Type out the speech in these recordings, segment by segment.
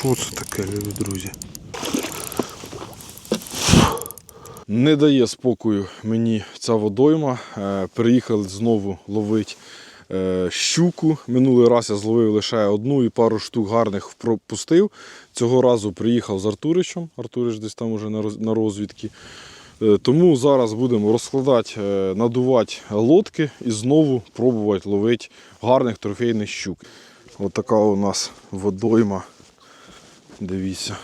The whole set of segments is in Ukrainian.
Що це таке, любі друзі? Не дає спокою мені ця водойма. Е, Приїхали знову ловити е, щуку. Минулий раз я зловив лише одну і пару штук гарних пропустив. Цього разу приїхав з Артуричем. Артурич десь там уже на роз- розвідки. Е, Тому зараз будемо розкладати, надувати лодки і знову пробувати ловити гарних трофейних щук. Ось така у нас водойма. Дивіться.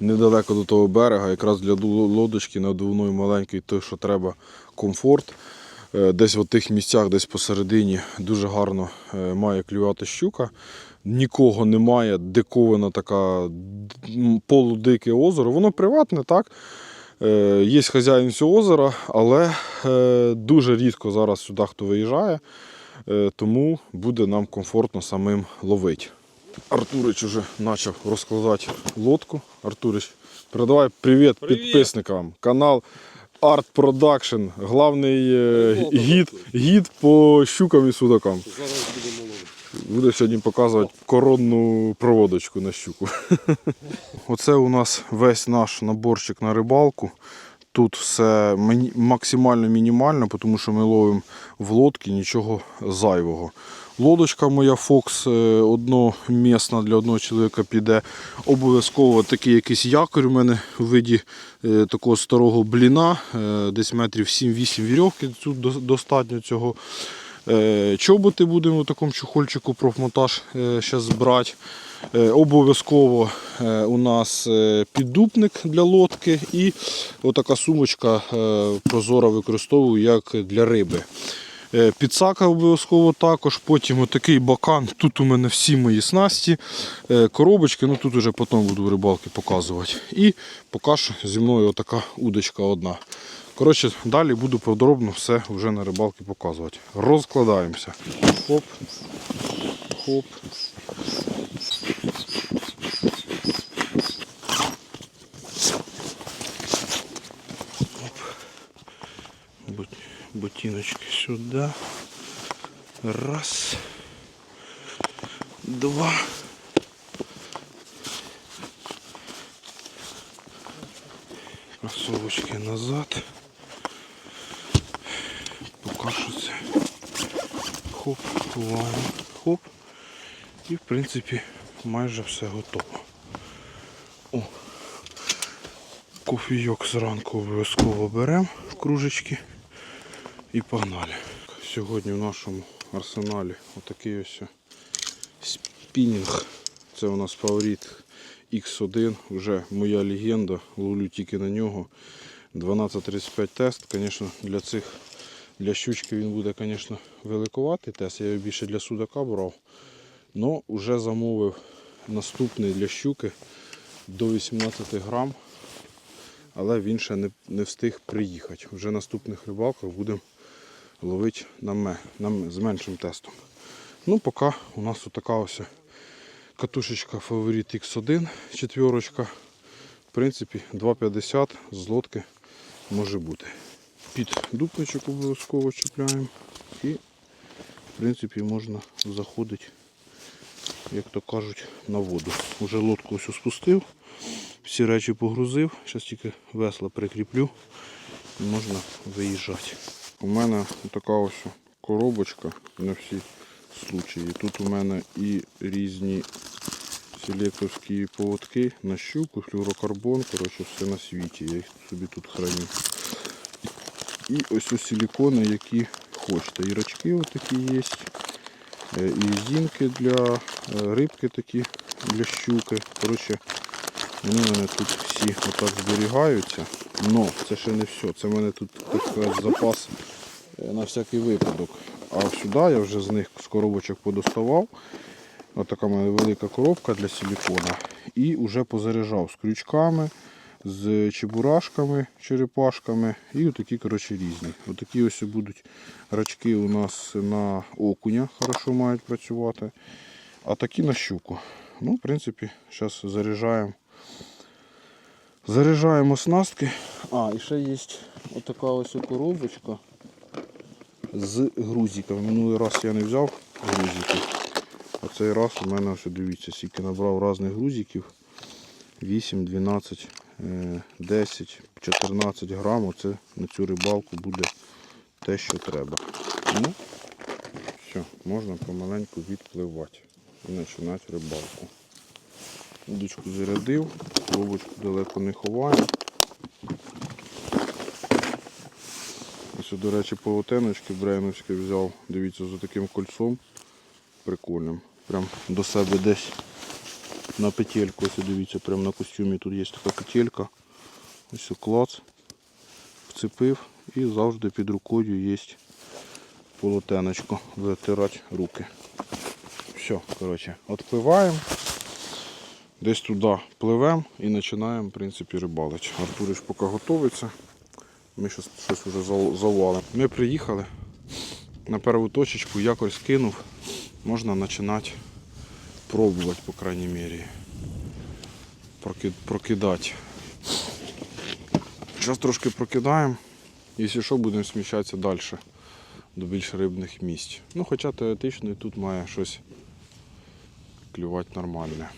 Недалеко до того берега, якраз для лодочки надувної маленької, той, що треба, комфорт. Е, Десь в тих місцях, десь посередині, дуже гарно е, має клювати щука. Нікого немає, диковина така полудике озеро. Воно приватне, так. Е, Є хазяїн цього озера, але дуже рідко зараз сюди хто виїжджає, тому буде нам комфортно самим ловити. Артурич вже почав розкладати лодку. Артурич, передавай привіт, Привіт. підписникам. Канал Art Production, главний е, гід, гід по щукам і судакам. Зараз будемо ловити. Буде сьогодні показувати коронну проводочку на щуку. Оце у нас весь наш наборчик на рибалку. Тут все максимально мінімально, тому що ми ловимо в лодці нічого зайвого. Лодочка моя Fox е, одномісна для одного чоловіка піде. Обов'язково такий якийсь якорь у мене в виді е, такого старого бліна, е, десь метрів 7-8 вірьовки. Тут достатньо цього. Чоботи будемо в такому чохольчику профмонтаж зараз брати. Обов'язково у нас піддупник для лодки і отака сумочка прозора використовую як для риби. Е, Підсака обов'язково також, потім отакий бакан. Тут у мене всі мої снасті, е, коробочки, ну тут вже потім буду рибалки показувати. І поки що зі мною отака удочка одна. Коротше, далі буду подробно все вже на рибалки показувати. Розкладаємося. Хоп, хоп. Ботиночки сюда. Раз. Два. Кроссовочки назад. Поки що це. Хоп, ховаємо. Хоп. І в принципі майже все готово. О. Кофійок зранку обов'язково беремо в кружечки і погнали. Сьогодні в нашому арсеналі отакий ось спінінг. Це у нас фаворит X1, вже моя легенда, ловлю тільки на нього. 1235 тест, звісно, для цих для щучки він буде, звісно, великуватий тест. Я його більше для судака брав. Но вже замовив наступний для щуки до 18 грам але він ще не, не встиг приїхати. Вже наступних рибалках будемо ловити на, на з меншим тестом. Ну, поки у нас така ось катушечка Фаворит X1, четверочка. В принципі, 2,50 з лодки може бути. Під дупничок обов'язково чіпляємо і в принципі можна заходити, як то кажуть, на воду. Уже лодку ось спустив всі речі погрузив, зараз тільки весла прикріплю і можна виїжджати. У мене така ось коробочка на всі случаї. Тут у мене і різні селектовські поводки на щуку, флюрокарбон, коротше, все на світі. Я їх собі тут храню. І ось ось силікони, які хочете. І рачки отакі є. е, І зінки для е, рибки такі для щуки. Коротше, вони мене тут всі отак зберігаються. Но це ще не все. Це в мене тут так сказати, запас е, на всякий випадок. А сюди я вже з них з коробочок подоставав. Ось така мене велика коробка для силікона. І вже позаряджав з крючками, з чебурашками, черепашками і отакі коротше, різні. Отакі ось будуть рачки у нас на окуня, хорошо мають працювати. А такі на щуку. Ну, в принципі, зараз заряджаємо. Заряджаємо оснастки. А, і ще є отака ось коробочка з грузиком. Минулий раз я не взяв грузики. А цей раз у мене ось дивіться, скільки набрав різних грузиків. 8, 12, е, 10, 14 грам. Оце на цю рибалку буде те, що треба. Ну, все, можна помаленьку відпливати і починати рибалку. Удочку зарядив, пробочку далеко не ховаю. Ось, до речі, полотеночки брейновське взяв, дивіться, за таким кольцом прикольним. Прям до себе десь на петельку. Ось дивіться, прям на костюмі тут є така петелька. Ось клац. Вцепив і завжди під рукою є полотеночко. Витирати руки. Все, коротше, відпливаємо. Десь туди пливемо і починаємо в принципі, рибалити. Артурич поки готується. Ми щось, щось вже завалимо. Ми приїхали на перву точечку, якось кинув. Можна починати пробувати, по крайній мірі. Прокидати. Зараз трошки прокидаємо. Якщо що, будемо сміщатися далі до більш рибних місць. Ну, хоча теоретично і тут має щось клювати нормальне.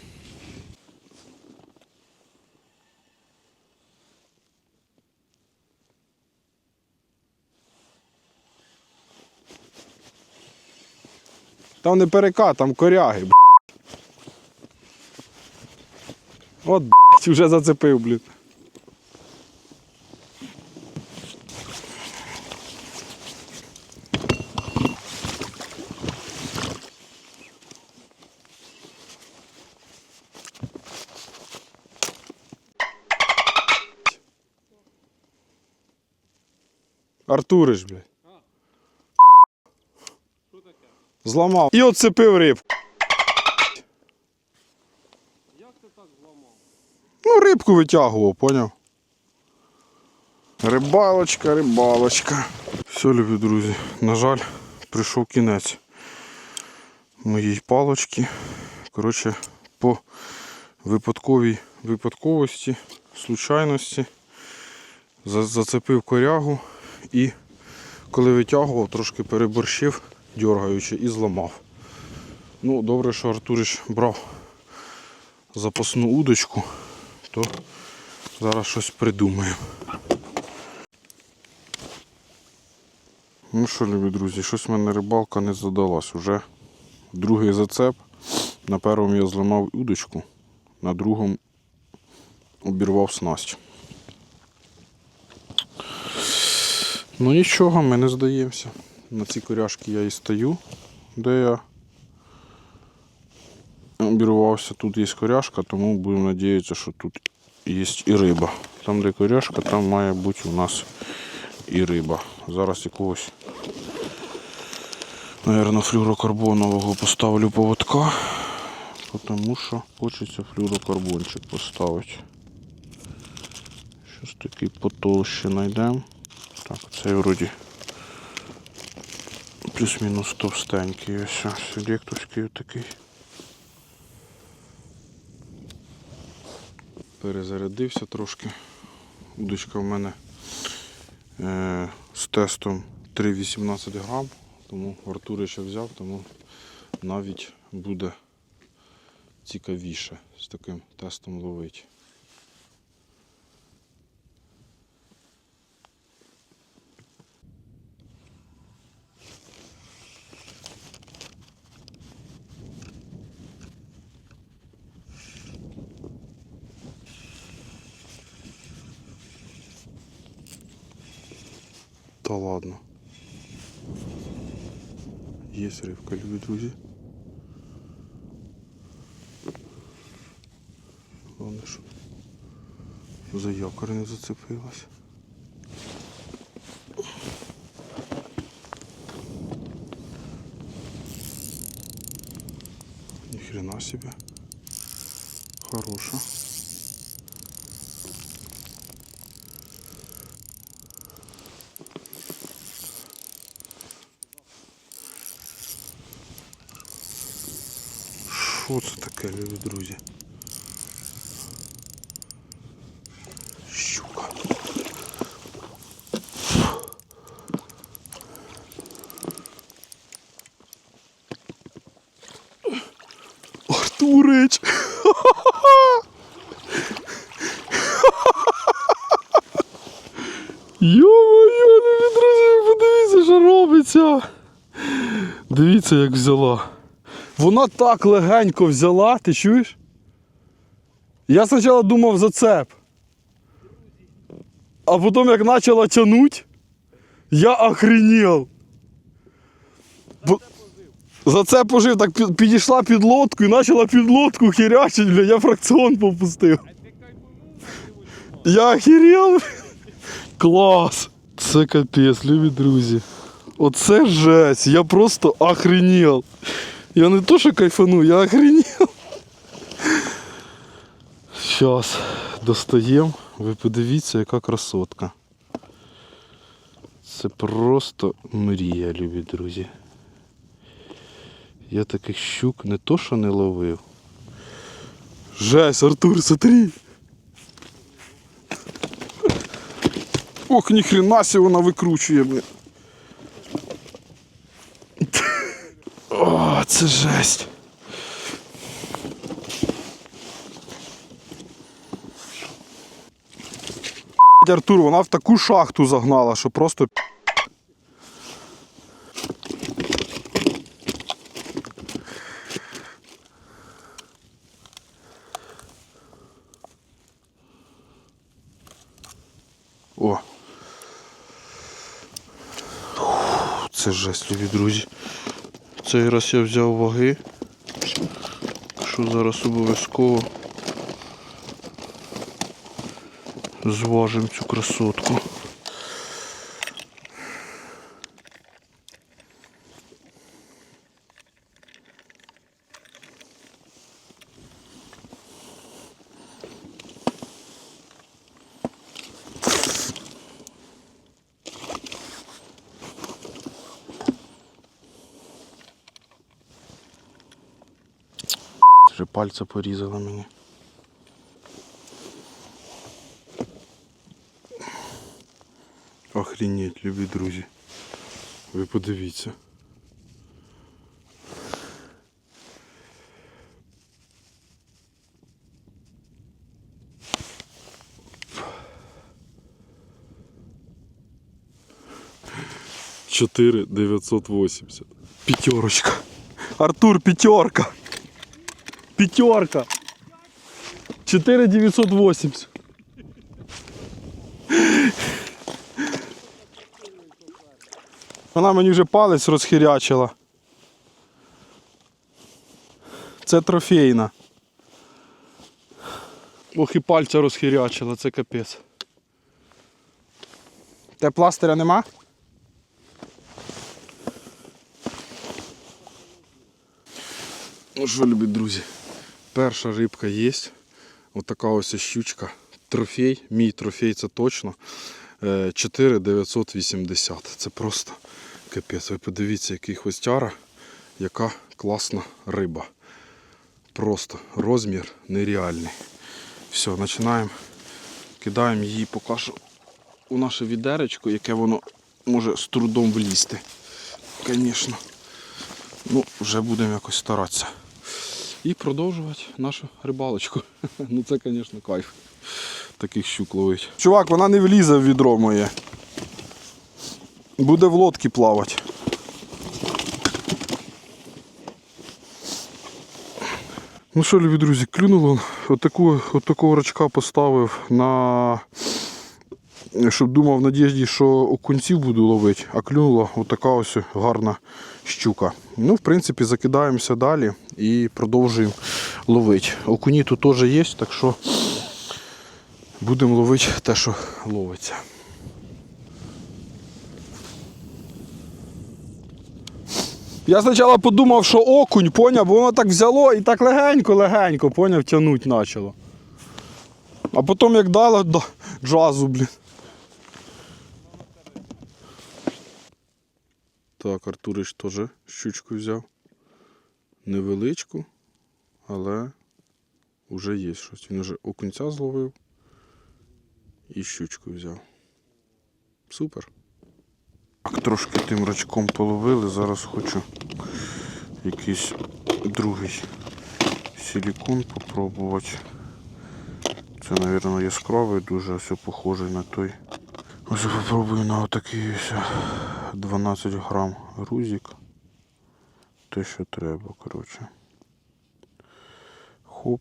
Там не перекат, там коряги. б***. От б***ь, вже зацепив, блін. Артуриш, блядь. Зламав. І оцепив рибку. Як ти так зламав? Ну, рибку витягував, поняв? Рибалочка, рибалочка. Все, любі друзі, на жаль, прийшов кінець моїй палочки. Коротше, по випадковій випадковості, случайності зацепив корягу і коли витягував, трошки переборщив, дергаючи, і зламав. Ну, добре, що Артурич брав запасну удочку, то зараз щось придумаємо. Ну що, любі друзі, щось в мене рибалка не задалась. Уже другий зацеп. На першому я зламав удочку, на другому обірвав снасть. Ну нічого, ми не здаємося. На ці коряшки я і стою, де я обірвався. Тут є коряшка, тому будемо надіятися, що тут є і риба. Там, де коряшка, там має бути у нас і риба. Зараз якогось, мабуть, флюрокарбонового поставлю поводка, тому що хочеться флюрокарбончик поставити. Щось такий потолще знайдемо. Так, цей вроді плюс-мінус товстенький. Ось селектовський такий. Перезарядився трошки. Удочка в мене е, з тестом 3,18 грам, тому Артурича взяв, тому навіть буде цікавіше з таким тестом ловити. Є рибка, любі друзі. Головне, щоб за якор не зацепилась. Ни хрена себе. Хороша. Що це таке, любі друзі? Щука. Артурич. Йо-моє, любі друзі, подивіться, що робиться. Дивіться, як взяла. Вона так легенько взяла, ти чуєш? Я спочатку думав зацеп. А потім як почала тягнути, я охренел. Бо... За це пожив, так підійшла під лодку і почала під лодку хірячить, бля, я фракціон попустив. Я охерел. Клас! Це капець, любі друзі. Оце жесть, я просто охренел. Я не то, що кайфану, я охренел. Зараз достаємо. Ви подивіться, яка красотка. Це просто мрія, любі друзі. Я таких щук не то, що не ловив. Жесть, Артур, смотри. Ох, ніхрена сі вона викручує, блін. О, це жесть. Артур, вона в таку шахту загнала, що просто. О. Це жесть, любі друзі. Цей раз я взяв ваги. Що зараз обов'язково зважимо цю красотку. Вже пальця порізала мені. Охренеть, любі друзі. Ви подивіться. Чотири дев'ятсот вісімдесят. П'ятерочка. Артур, п'ятерка. Пятерка. 4980. Вона мені вже палець розхирячила. Це трофейна. Ох і пальця розхирячила, це капець. Те пластиря нема? Ну що, любі друзі, перша рибка є. Отака ось щучка. Трофей, мій трофей це точно. Е, 4980. Це просто капець. Ви подивіться, який хвостяра, яка класна риба. Просто розмір нереальний. Все, починаємо. Кидаємо її поки у наше відеречко, яке воно може з трудом влізти. Звісно. Ну, вже будемо якось старатися. І продовжувати нашу рибалочку. Ну це, звісно, кайф. Таких щук ловить. Чувак, вона не влізе в відро моє. Буде в лодці плавати. Ну що, любі друзі, клюнуло. Отаку, отакого рачка поставив на. Щоб думав в надіжді, що окунців буду ловити, а клюнула отака ось гарна щука. Ну, в принципі, закидаємося далі і продовжуємо ловити. Окуні тут теж є, так що будемо ловити те, що ловиться. Я спочатку подумав, що окунь, поняв, бо воно так взяло і так легенько-легенько, поняв, тягнути почало. А потім як дало до джазу, блін. Так, Артурич теж щучку взяв. Невеличку, але вже є щось. Він вже окунця зловив і щучку взяв. Супер. Так, трошки тим рачком половили. Зараз хочу якийсь другий силикон попробувати. Це, мабуть, яскравий, дуже все похожий на той. Ось попробую на отакий ось 12 грам грузик. Те, що треба, коротше. Хоп,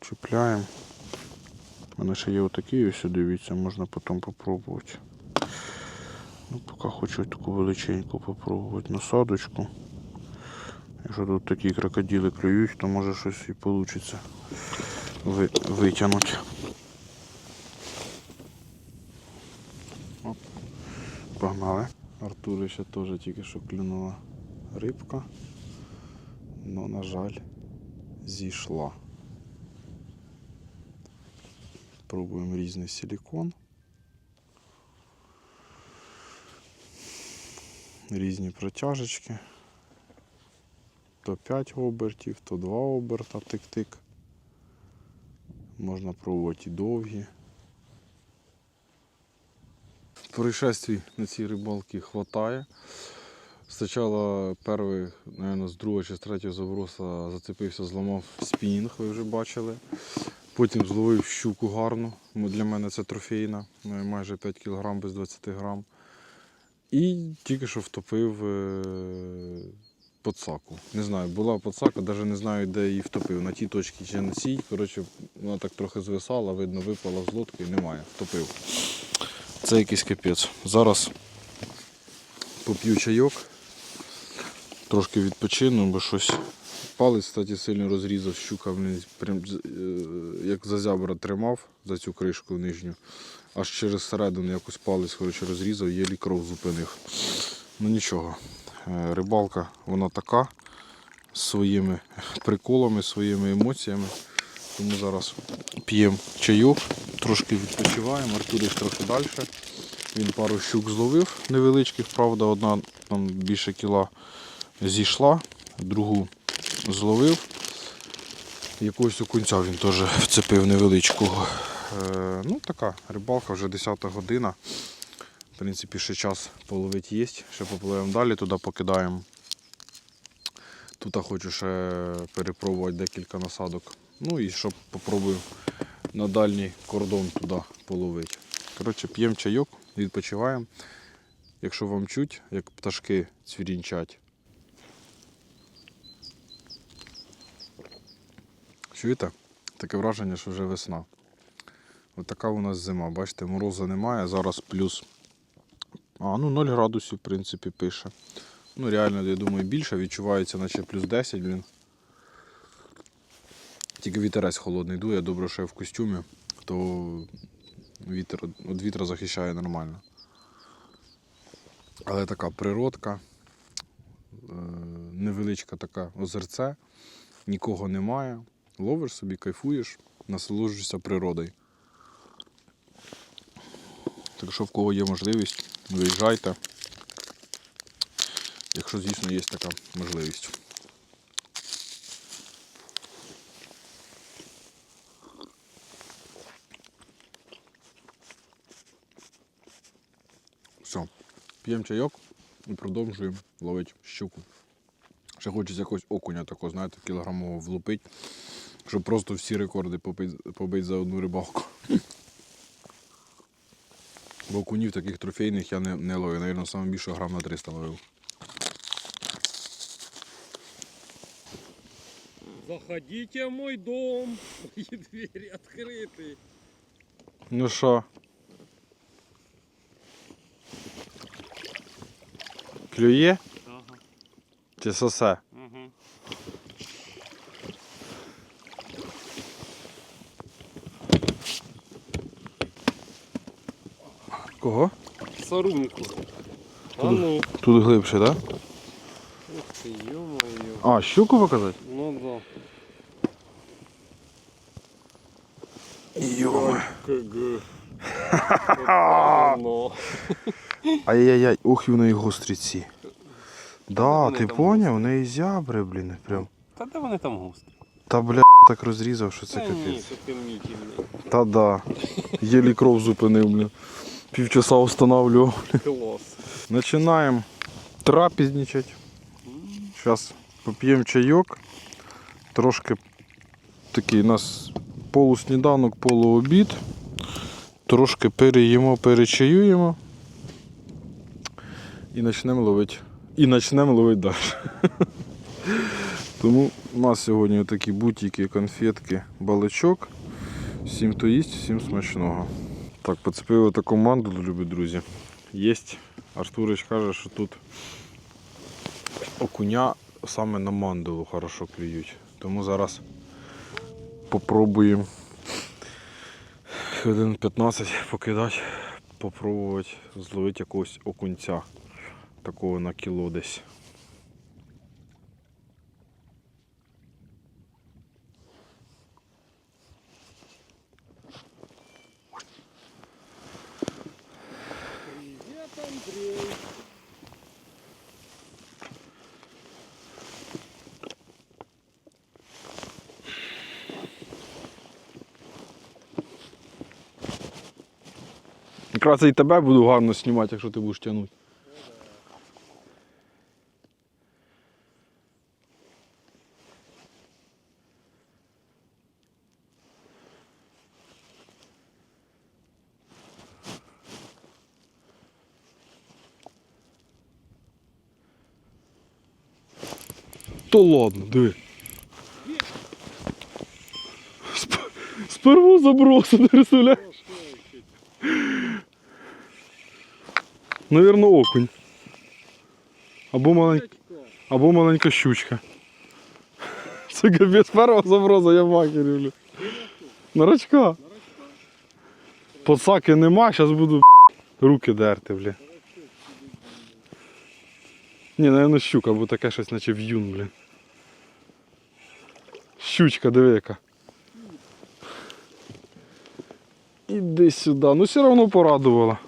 чіпляємо. У мене ще є отакий ось, дивіться, можна потім попробувати. Ну, поки хочу таку величеньку попробувати насадочку. Якщо тут такі крокодили клюють, то може щось і вийде витягнути. Погнали. Артурі ще теж тільки що клюнула рибка. Но, на жаль, зійшла. Пробуємо різний силикон. Різні протяжечки. То 5 обертів, то 2 оберта тик-тик. Можна пробувати і довгі. Происшествий на цій рибалці хватає. Спочатку перший, мабуть, з другого чи з третього заброса зацепився, зламав спінінг, ви вже бачили. Потім зловив щуку гарну. Ну, Для мене це трофейна, майже 5 кг без 20 грам. І тільки що втопив е, подсаку. Не знаю, була подсака, навіть не знаю, де її втопив. На тій точці чи на цій. Коротше, вона так трохи звисала, видно, випала з лодки і немає. Втопив. Це якийсь капець. Зараз поп'ю чайок, трошки відпочину, бо щось. Палець, кстати, сильно розрізав, щука прям, е, як за зябра тримав за цю кришку нижню. Аж через середину якось палець коротше, розрізав, єлі кров зупинив. Ну нічого. Е, Рибалка вона така з своїми приколами, своїми емоціями. Тому зараз п'ємо чайок, трошки відпочиваємо, Артурик трохи далі. Він пару щук зловив невеличких, правда, одна там більше кіла зійшла, другу зловив. Якогось окунця він теж вцепив невеличкого. Е, ну, така рибалка, вже 10 година. В принципі, ще час половити є. Ще попливемо далі, туди покидаємо. Тут я хочу ще перепробувати декілька насадок. Ну і щоб попробую на дальній кордон туди половити. Коротше, п'ємо чайок, відпочиваємо. Якщо вам чуть, як пташки цвірінчать. Чуєте? Таке враження, що вже весна. Ось така у нас зима. Бачите, морозу немає, зараз плюс. А, ну 0 градусів, в принципі, пише. Ну, реально, я думаю, більше відчувається, наче плюс 10, блін. Тільки вітерець холодний дує, добре, що я в костюмі, то вітер від вітра захищає нормально. Але така природка, е, невеличка така озерце, нікого немає. Ловиш собі, кайфуєш, насолоджуєшся природою. Так що в кого є можливість, виїжджайте. Якщо, звісно, є така можливість. Все, п'ємо чайок і продовжуємо ловити щуку. Ще хочеться якогось окуня такого, знаєте, кілограмового влупити, щоб просто всі рекорди побити, за одну рибалку. Бо окунів таких трофейних я не, не ловив. Навірно, саме більше грам на 300 ловив. Заходите в мой дом. И двери открыты. Ну що? Клює Ага. чи сосе? Угу. Кого? Сорунку. А ну. Тут глибше, так? Да? Ух ты, ё-моё. А, щуку показати? Ну да. Йома. КГ. Ай-яй-яй, ох і в неї гострі ці. Да, ти поняв? У неї зябри, блін, прям. Та де вони там густі? Та бля так розрізав, що це Та ні, капець. це. Та да. Єлі кров зупинив, блін. Півчаса встановлював. Клас. Починаємо трапезничать. Зараз поп'ємо чайок, трошки такий у нас полусніданок, полуобід. Трошки переїмо, перечаюємо. І почнемо ловити. І почнемо ловити далі. Тому у нас сьогодні такі бутики, конфетки, баличок. Всім хто їсть, всім смачного. Так, поцепили таку мандулу, любі друзі. Єсть. Артурич каже, що тут окуня саме на мандулу хорошо клюють. Тому зараз попробуємо хвилин 15 покидати, попробувати зловити якогось окунця. Такого на кіло десь. Якраз і тебе буду гарно знімати, якщо ти будеш тягнути. То ладно, диви. Сп- З первого забросу, представляєш? Навірно, окунь. Або, малень... Або маленька щучка. Це капець першого заброза, я макерю, бля. На рачка. Подсаки нема, зараз буду руки дерти, бля. Ні, напевно, щука, бо таке щось наче в'юн, блін. Щучка, диви яка. Іди сюди. Ну все одно порадувала.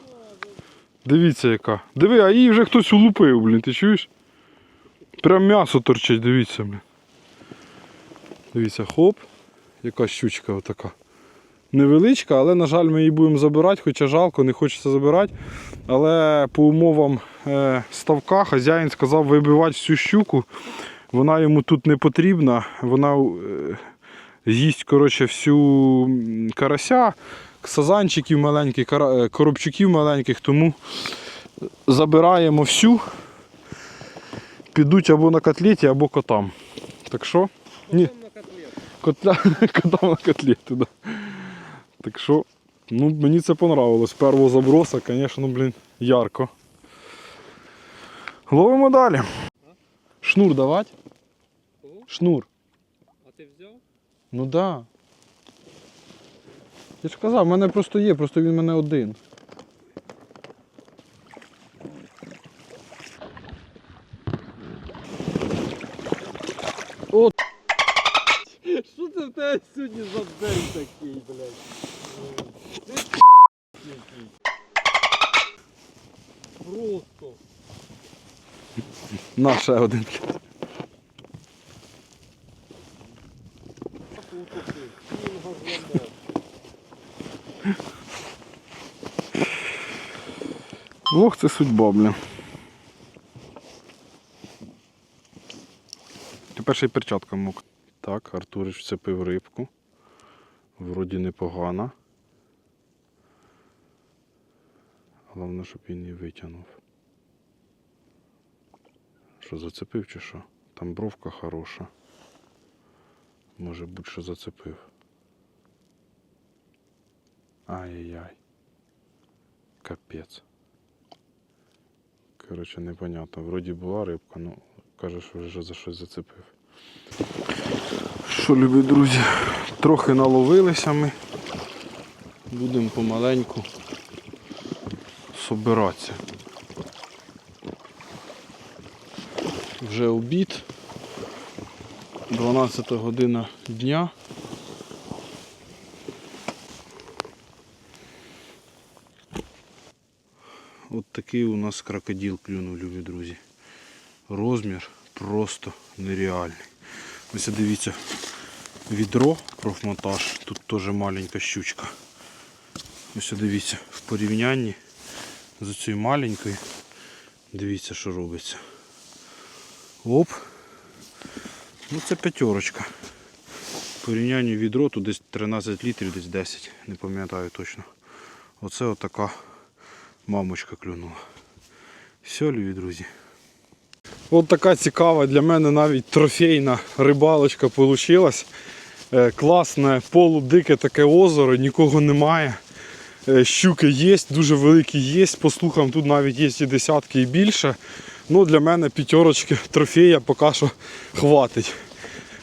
Дивіться яка. Диви, а її вже хтось улупив, блін, ти чуєш? Прям м'ясо торчить, дивіться, блін. Дивіться, хоп, яка щучка отака. Невеличка, але, на жаль, ми її будемо забирати, хоча жалко, не хочеться забирати. Але по умовам е, ставка хазяїн сказав вибивати всю щуку. Вона йому тут не потрібна. Вона е, їсть коротше, всю карася, сазанчиків маленьких, е, коробчуків маленьких, тому забираємо всю. Підуть або на котлеті, або котам. Так що? Ні. Котля... Котам на котлети, да. Так що, ну, мені це понравилось. Першого заброса, звісно, блін, ярко. Ловимо далі. Шнур давати? Шнур. А ти взяв? Ну да. Я ж казав, в мене просто є, просто він в мене один. От. Що це в тебе сьогодні за день такий, блядь? Просто. На ще один. Ох, це судьба, бля. Тепер ще й перчатка мок. Так, Артурич вцепив рибку. Вроді непогана. Головне, щоб він її витягнув. Що, зацепив чи що? Там бровка хороша. Може будь-що зацепив. Ай-яй-яй. Капець. Коротше, непонятно. Вроді була рибка, ну каже, що вже за щось зацепив. Що, любі друзі, трохи наловилися ми. Будемо помаленьку собиратися. Вже обід. 12 година дня. От такий у нас крокодил клюнув, любі друзі. Розмір просто нереальний. Ось дивіться, відро профмонтаж, тут теж маленька щучка. Ось дивіться, в порівнянні з цією маленькою, дивіться, що робиться. Оп. Ну це п'ятерочка. порівнянню відро тут десь 13 літрів, десь 10, не пам'ятаю точно. Оце отака мамочка клюнула. Все, любі друзі. От така цікава для мене навіть трофейна рибалочка вийшла. Класне, полудике таке озеро, нікого немає. Е, Щуки є, дуже великі є. По слухам, тут навіть є і десятки і більше. Ну, для мене п'ятерочки трофея поки що хватить.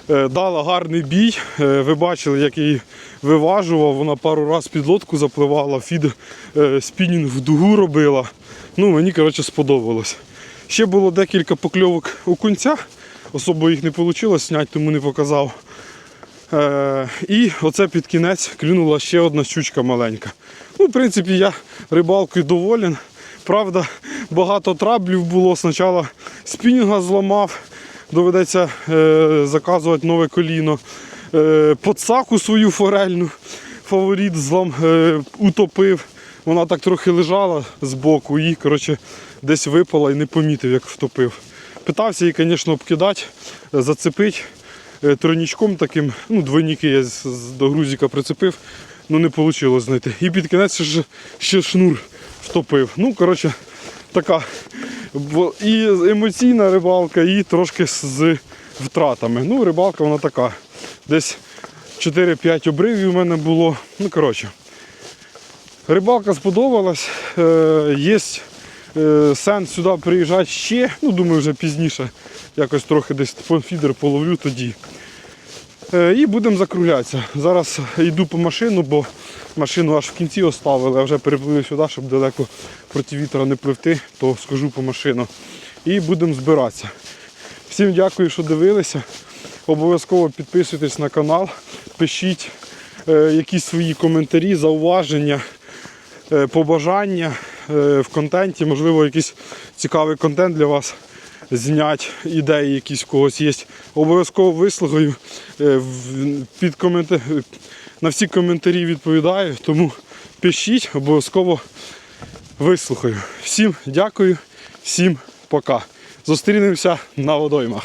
Е, Дала гарний бій. Е, Ви бачили, як її виважував. Вона пару разів під лодку запливала, фід е, спінінг в дугу робила. Ну, мені коротше, сподобалось. Ще було декілька покльовок у кінця. Особо їх не вийшло зняти, тому не показав. І оце під кінець клюнула ще одна щучка маленька. Ну, в принципі, я рибалкою доволен. Правда, багато траблів було. Спочатку спінінга зламав, доведеться е, заказувати нове коліно. Е, подсаку свою форельну фаворит злам, е, утопив. Вона так трохи лежала збоку і коротше, десь випала і не помітив, як втопив. Питався її, звісно, обкидати, зацепити тройнічком таким, ну, двойники я з- з- до грузика прицепив, ну не вийшло знайти. І під кінець ще шнур втопив. Ну, коротше, така і емоційна рибалка, і трошки з- втратами. Ну, рибалка вона така. Десь 4-5 обривів у мене було. Ну, коротше. Рибалка сподобалась. Е, Є е, сенс сюди приїжджати ще. Ну, думаю, вже пізніше. Якось трохи десь фідер половлю тоді. Е, І будемо закруглятися. Зараз йду по машину, бо машину аж в кінці оставили, а вже переплили сюди, щоб далеко проти вітра не пливти, то схожу по машину. І будемо збиратися. Всім дякую, що дивилися. Обов'язково підписуйтесь на канал, пишіть е, якісь свої коментарі, зауваження, е, побажання в контенті. Можливо, якийсь цікавий контент для вас зняти, ідеї якісь когось є. Обов'язково вислухаю. Е, Під коментар... На всі коментарі відповідаю, тому пишіть, обов'язково вислухаю. Всім дякую, всім пока. Зустрінемося на водоймах.